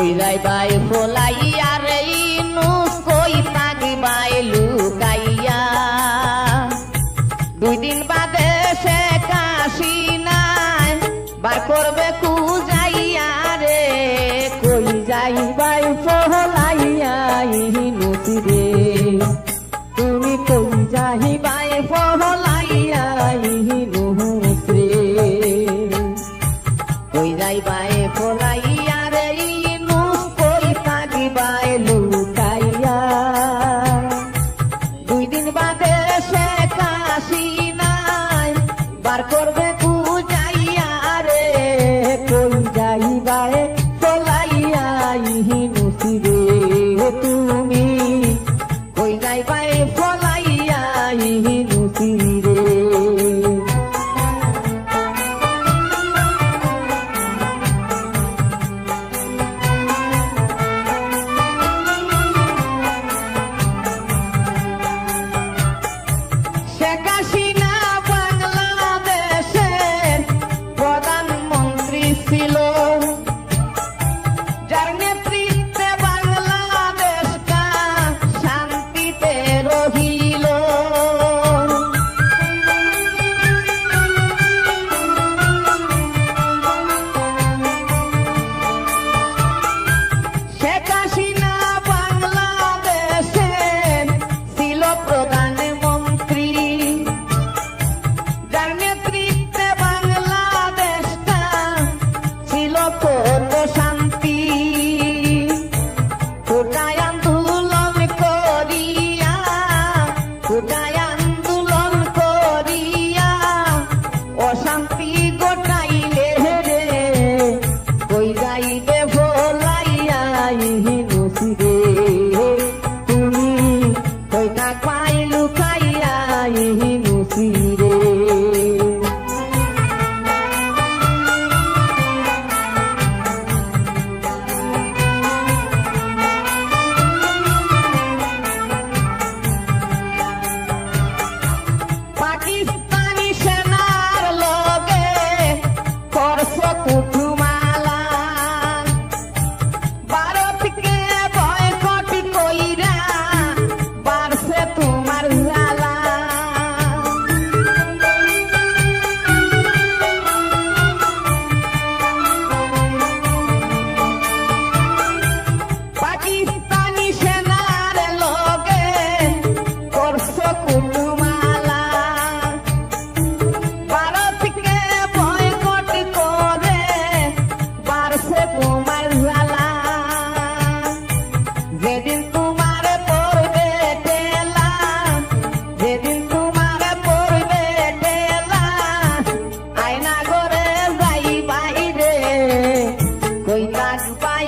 कोई बाई खोलाई यार नुस कोई तागी बाई लू i gotta barcorda.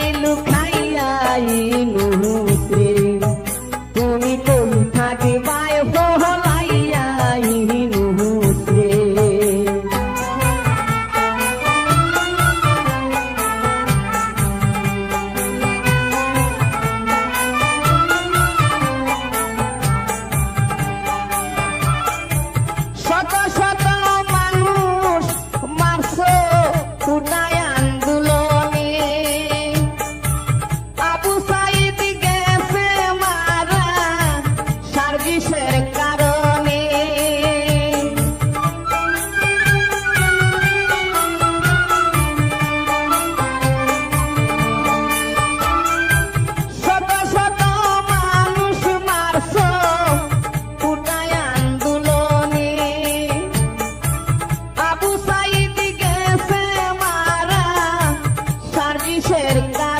నేను కయ్యాయిను शरका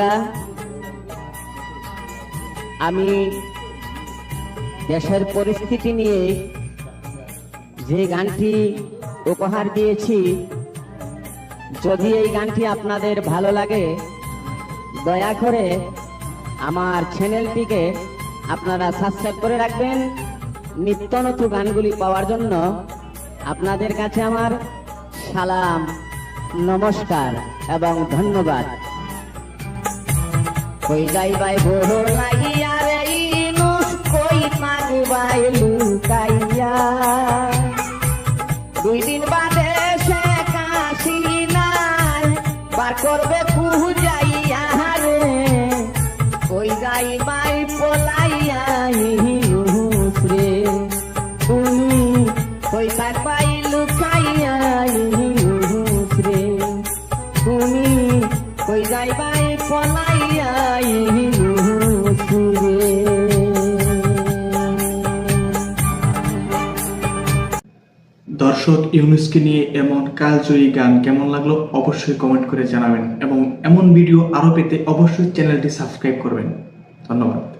বন্ধুরা আমি দেশের পরিস্থিতি নিয়ে যে গানটি উপহার দিয়েছি, যদি এই গানটি আপনাদের ভালো লাগে, দয়া করে আমার চ্যানেলটিকে আপনারা সাবস্ক্রাইব করে রাখবেন। নিত্য নতুন গানগুলি পাওয়ার জন্য আপনাদের কাছে আমার সালাম, নমস্কার এবং ধন্যবাদ। কই যাইবাই বড় লাগিয়া রে ইনুস কই মাগুবাই লুকাইয়া? দুই দিন বাদ দর্শক ইউনুসকে নিয়ে এমন কালজয়ী গান কেমন লাগল অবশ্যই কমেন্ট করে জানাবেন এবং এমন ভিডিও আরও পেতে অবশ্যই চ্যানেলটি সাবস্ক্রাইব করবেন। ধন্যবাদ।